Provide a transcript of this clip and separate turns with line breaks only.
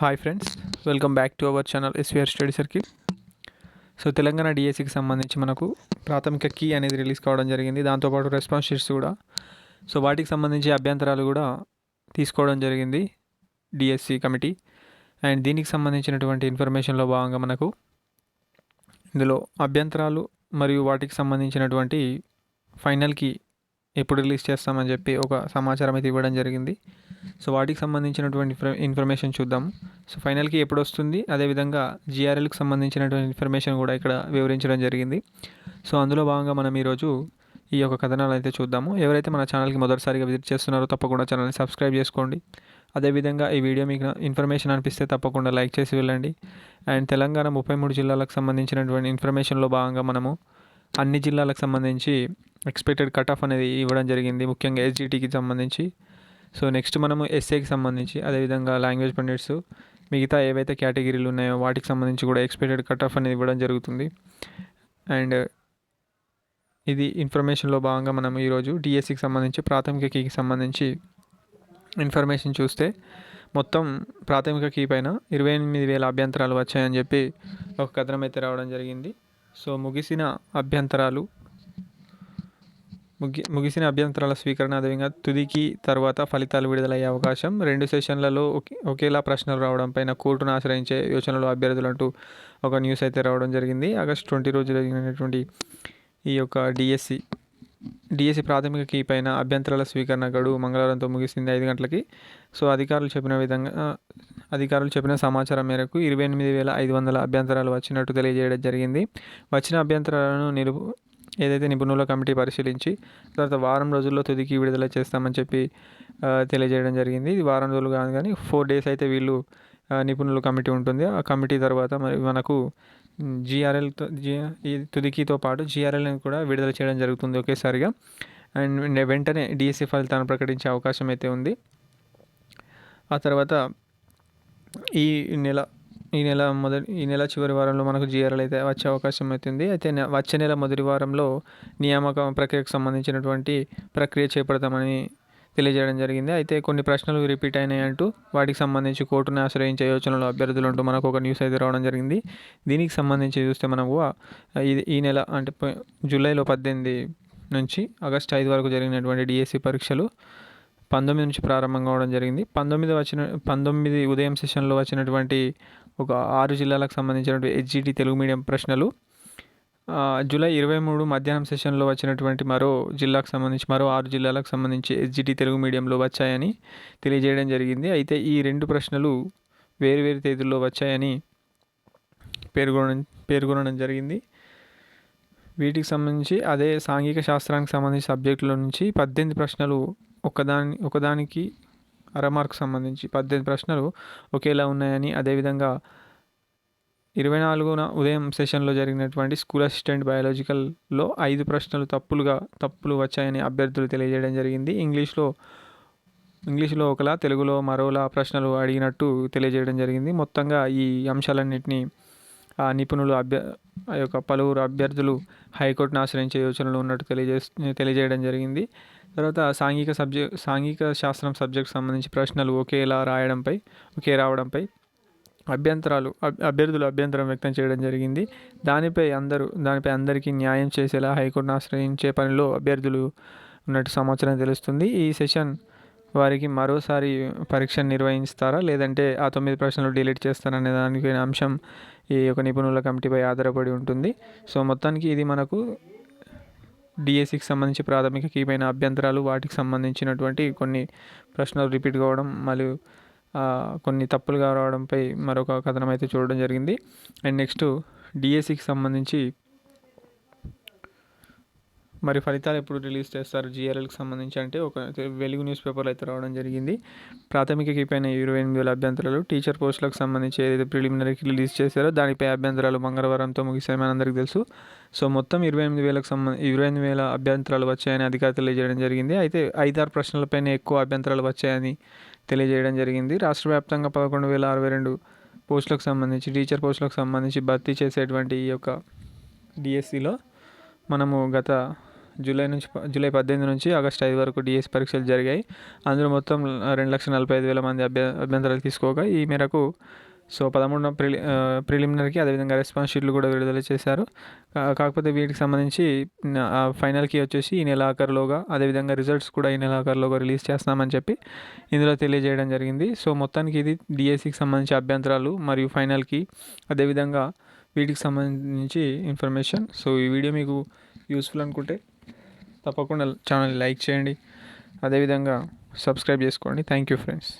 Hi friends welcome back to our channel SVR study circle so Telangana డిఎస్సికి సంబంధించి మనకు ప్రాథమిక కీ అనేది రిలీజ్ కావడం జరిగింది. దాంతోపాటు రెస్పాన్స్ షీట్స్ కూడా. సో వాటికి సంబంధించి అభ్యంతరాలు కూడా తీసుకోవడం జరిగింది డిఎస్సి కమిటీ అండ్ దీనికి సంబంధించినటువంటి ఇన్ఫర్మేషన్లో భాగంగా మనకు ఇందులో అభ్యంతరాలు మరియు వాటికి సంబంధించినటువంటి ఫైనల్కి ఎప్పుడు రిలీజ్ చేస్తామని చెప్పి ఒక సమాచారం అయితే ఇవ్వడం జరిగింది. సో వాటికి సంబంధించినటువంటి ఇన్ఫర్మేషన్ చూద్దాం. సో ఫైనల్కి ఎప్పుడు వస్తుంది? అదేవిధంగా జిఆర్ఎల్కి సంబంధించినటువంటి ఇన్ఫర్మేషన్ కూడా ఇక్కడ వివరించడం జరిగింది. సో అందులో భాగంగా మనం ఈరోజు ఈ యొక్క కథనాలు అయితే చూద్దాము. ఎవరైతే మన ఛానల్కి మొదటిసారిగా విజిట్ చేస్తున్నారో తప్పకుండా ఛానల్ని సబ్స్క్రైబ్ చేసుకోండి. అదేవిధంగా ఈ వీడియో మీకు ఇన్ఫర్మేషన్ అనిపిస్తే తప్పకుండా లైక్ చేసి వెళ్ళండి. అండ్ తెలంగాణ ముప్పై మూడు జిల్లాలకు సంబంధించినటువంటి ఇన్ఫర్మేషన్లో భాగంగా మనము అన్ని జిల్లాలకు సంబంధించి ఎక్స్పెక్టెడ్ కట్ ఆఫ్ అనేది ఇవ్వడం జరిగింది. ముఖ్యంగా ఎస్జిటికి సంబంధించి. సో నెక్స్ట్ మనము ఎస్ఏకి సంబంధించి అదేవిధంగా లాంగ్వేజ్ పండిట్స్ మిగతా ఏవైతే కేటగిరీలు ఉన్నాయో వాటికి సంబంధించి కూడా ఎక్స్పెక్టెడ్ కట్ ఆఫ్ అనేది ఇవ్వడం జరుగుతుంది. అండ్ ఇది ఇన్ఫర్మేషన్లో భాగంగా మనం ఈరోజు డిఎస్సికి సంబంధించి ప్రాథమిక కీకి సంబంధించి ఇన్ఫర్మేషన్ చూస్తే మొత్తం ప్రాథమిక కీ పైన ఇరవై ఎనిమిది వేల అభ్యంతరాలు వచ్చాయని చెప్పి ఒక కథనం అయితే రావడం జరిగింది. సో ముగిసిన అభ్యంతరాలు ముగి ముగిసిన అభ్యంతరాల స్వీకరణ అదేవిధంగా తుదికి తర్వాత ఫలితాలు విడుదలయ్యే అవకాశం. రెండు సెషన్లలో ఒకే ఒకేలా ప్రశ్నలు రావడం పైన కోర్టును ఆశ్రయించే యోచనలు అభ్యర్థులు అంటూ ఒక న్యూస్ అయితే రావడం జరిగింది. ఆగస్ట్ ట్వంటీ రోజు జరిగినటువంటి ఈ యొక్క డిఎస్సి డిఎస్సి ప్రాథమిక కీ పైన అభ్యంతరాల స్వీకరణ గడువు మంగళవారంతో ముగిసింది ఐదు గంటలకి. సో అధికారులు చెప్పిన విధంగా అధికారులు చెప్పిన సమాచారం మేరకు ఇరవై ఎనిమిది వేల ఐదు వందల అభ్యంతరాలు వచ్చినట్టు తెలియజేయడం జరిగింది. వచ్చిన అభ్యంతరాలను నిలుపు ఏదైతే నిపుణుల కమిటీ పరిశీలించి తర్వాత వారం రోజుల్లో తుదికి విడుదల చేస్తామని చెప్పి తెలియజేయడం జరిగింది. ఇది వారం రోజులు కాదు కానీ ఫోర్ డేస్ అయితే వీళ్ళు నిపుణుల కమిటీ ఉంటుంది. ఆ కమిటీ తర్వాత మరి మనకు జిఆర్ఎల్తో జి ఈ తుదికితో పాటు జిఆర్ఎల్ని కూడా విడుదల చేయడం జరుగుతుంది ఒకేసారిగా. అండ్ వెంటనే డిఎస్సి ఫలితాన్ని ప్రకటించే అవకాశం అయితే ఉంది. ఆ తర్వాత ఈ నెల ఈ నెల మొదటి ఈ నెల చివరి వారంలో మనకు జీఆర్ఎల్ అయితే వచ్చే అవకాశం అవుతుంది. అయితే వచ్చే నెల మొదటి వారంలో నియామక ప్రక్రియకు సంబంధించినటువంటి ప్రక్రియ చేపడతామని తెలియజేయడం జరిగింది. అయితే కొన్ని ప్రశ్నలు రిపీట్ అయినాయి అంటూ వాటికి సంబంధించి కోర్టును ఆశ్రయించే యోచనలో అభ్యర్థులు అంటూ మనకు ఒక న్యూస్ అయితే రావడం జరిగింది. దీనికి సంబంధించి చూస్తే మనకు ఇది ఈ నెల అంటే జూలైలో పద్దెనిమిది నుంచి ఆగస్ట్ ఐదు వరకు జరిగినటువంటి డిఎస్సి పరీక్షలు పంతొమ్మిది నుంచి ప్రారంభం కావడం జరిగింది. పంతొమ్మిది వచ్చిన పంతొమ్మిది ఉదయం సెషన్లో వచ్చినటువంటి ఒక ఆరు జిల్లాలకు సంబంధించినటువంటి హెచ్జిటి తెలుగు మీడియం ప్రశ్నలు. జూలై ఇరవై మూడు మధ్యాహ్నం సెషన్లో వచ్చినటువంటి మరో జిల్లాకు సంబంధించి మరో ఆరు జిల్లాలకు సంబంధించి హెచ్జిటి తెలుగు మీడియంలో వచ్చాయని తెలియజేయడం జరిగింది. అయితే ఈ రెండు ప్రశ్నలు వేరు వేరు తేదీల్లో వచ్చాయని పేర్కొనడం పేర్కొనడం జరిగింది. వీటికి సంబంధించి అదే సాంఘిక శాస్త్రానికి సంబంధించి సబ్జెక్టుల నుంచి పద్దెనిమిది ప్రశ్నలు ఒకదాని ఒకదానికి అర మార్క్ సంబంధించి పద్దెనిమిది ప్రశ్నలు ఒకేలా ఉన్నాయని అదేవిధంగా ఇరవై నాలుగున ఉదయం సెషన్లో జరిగినటువంటి స్కూల్ అసిస్టెంట్ బయాలజికల్లో ఐదు ప్రశ్నలు తప్పులుగా తప్పులు వచ్చాయని అభ్యర్థులు తెలియజేయడం జరిగింది. ఇంగ్లీష్లో ఇంగ్లీష్లో ఒకలా తెలుగులో మరోలా ప్రశ్నలు అడిగినట్టు తెలియజేయడం జరిగింది. మొత్తంగా ఈ అంశాలన్నింటినీ నిపుణులు అభ్య ఆ యొక్క పలువురు అభ్యర్థులు హైకోర్టును ఆశ్రయించే యోచనలో ఉన్నట్టు తెలియజే తెలియజేయడం జరిగింది. తర్వాత సాంఘిక సబ్జెక్ట్ సాంఘిక శాస్త్రం సబ్జెక్ట్ సంబంధించి ప్రశ్నలు ఒకేలా రాయడంపై ఒకే రావడంపై అభ్యంతరాలు అభ్యర్థులు అభ్యంతరం వ్యక్తం చేయడం జరిగింది. దానిపై అందరూ దానిపై అందరికీ న్యాయం చేసేలా హైకోర్టును ఆశ్రయించే పనిలో అభ్యర్థులు ఉన్నట్టు సమాచారం తెలుస్తుంది. ఈ సెషన్ వారికి మరోసారి పరీక్ష నిర్వహిస్తారా? లేదంటే ఆ తొమ్మిది ప్రశ్నలు డిలీట్ చేస్తారా అనే దానికి అంశం ఈ యొక్క నిపుణుల కమిటీపై ఆధారపడి ఉంటుంది. సో మొత్తానికి ఇది మనకు డిఎస్సికి సంబంధించి ప్రాథమిక కీమైన అభ్యంతరాలు వాటికి సంబంధించినటువంటి కొన్ని ప్రశ్నలు రిపీట్ కావడం మరియు కొన్ని తప్పులుగా రావడంపై మరొక కథనం అయితే చూడడం జరిగింది. అండ్ నెక్స్ట్ డిఎస్సికి సంబంధించి మరి ఫలితాలు ఎప్పుడు రిలీజ్ చేస్తారు? జిఆర్ఎల్కి సంబంధించి అంటే ఒక వెలుగు న్యూస్ పేపర్లో అయితే రావడం జరిగింది. ప్రాథమిక కీపైన ఇరవై ఎనిమిది వేల అభ్యంతరాలు టీచర్ పోస్టులకు సంబంధించి ఏదైతే ప్రిలిమినరీకి రిలీజ్ చేశారో దానిపై అభ్యంతరాలు మంగళవారంతో ముగిశాయని అందరికీ తెలుసు. సో మొత్తం ఇరవై ఎనిమిది వేలకు సంబంధించి ఇరవై ఎనిమిది వేల అభ్యంతరాలు వచ్చాయని అధికారులు తెలియజేయడం జరిగింది. అయితే ఐదారు ప్రశ్నలపైన ఎక్కువ అభ్యంతరాలు వచ్చాయని తెలియజేయడం జరిగింది. రాష్ట్ర వ్యాప్తంగా పదకొండు వేల అరవై రెండు పోస్టులకు సంబంధించి టీచర్ పోస్టులకు సంబంధించి భర్తీ చేసేటువంటి ఈ యొక్క డిఎస్సిలో మనము గత జూలై నుంచి జూలై పద్దెనిమిది నుంచి ఆగస్ట్ ఐదు వరకు డిఎస్ పరీక్షలు జరిగాయి. అందులో మొత్తం రెండు లక్షల నలభై ఐదు వేల మంది అభ్య అభ్యంతరాలు తీసుకోగా. ఈ మేరకు సో పదమూడున ప్రిలి ప్రిలిమినరీకి అదేవిధంగా రెస్పాన్స్ షీట్లు కూడా విడుదల చేశారు. కా- కాకపోతే వీటికి సంబంధించి ఆ ఫైనల్కి వచ్చేసి ఈ నెల ఆఖరులోగా అదేవిధంగా రిజల్ట్స్ కూడా ఈ నెల ఆఖరులోగా రిలీజ్ చేస్తామని చెప్పి ఇందులో తెలియజేయడం జరిగింది. సో మొత్తానికి ఇది డిఎస్సికి సంబంధించి అభ్యంతరాలు మరియు ఫైనల్కి అదేవిధంగా వీటికి సంబంధించి ఇన్ఫర్మేషన్. సో ఈ వీడియో మీకు యూస్ఫుల్ అనుకుంటే తప్పకుండా ఛానల్ లైక్ చేయండి. అదేవిధంగా సబ్స్క్రైబ్ చేసుకోండి. Thank you friends.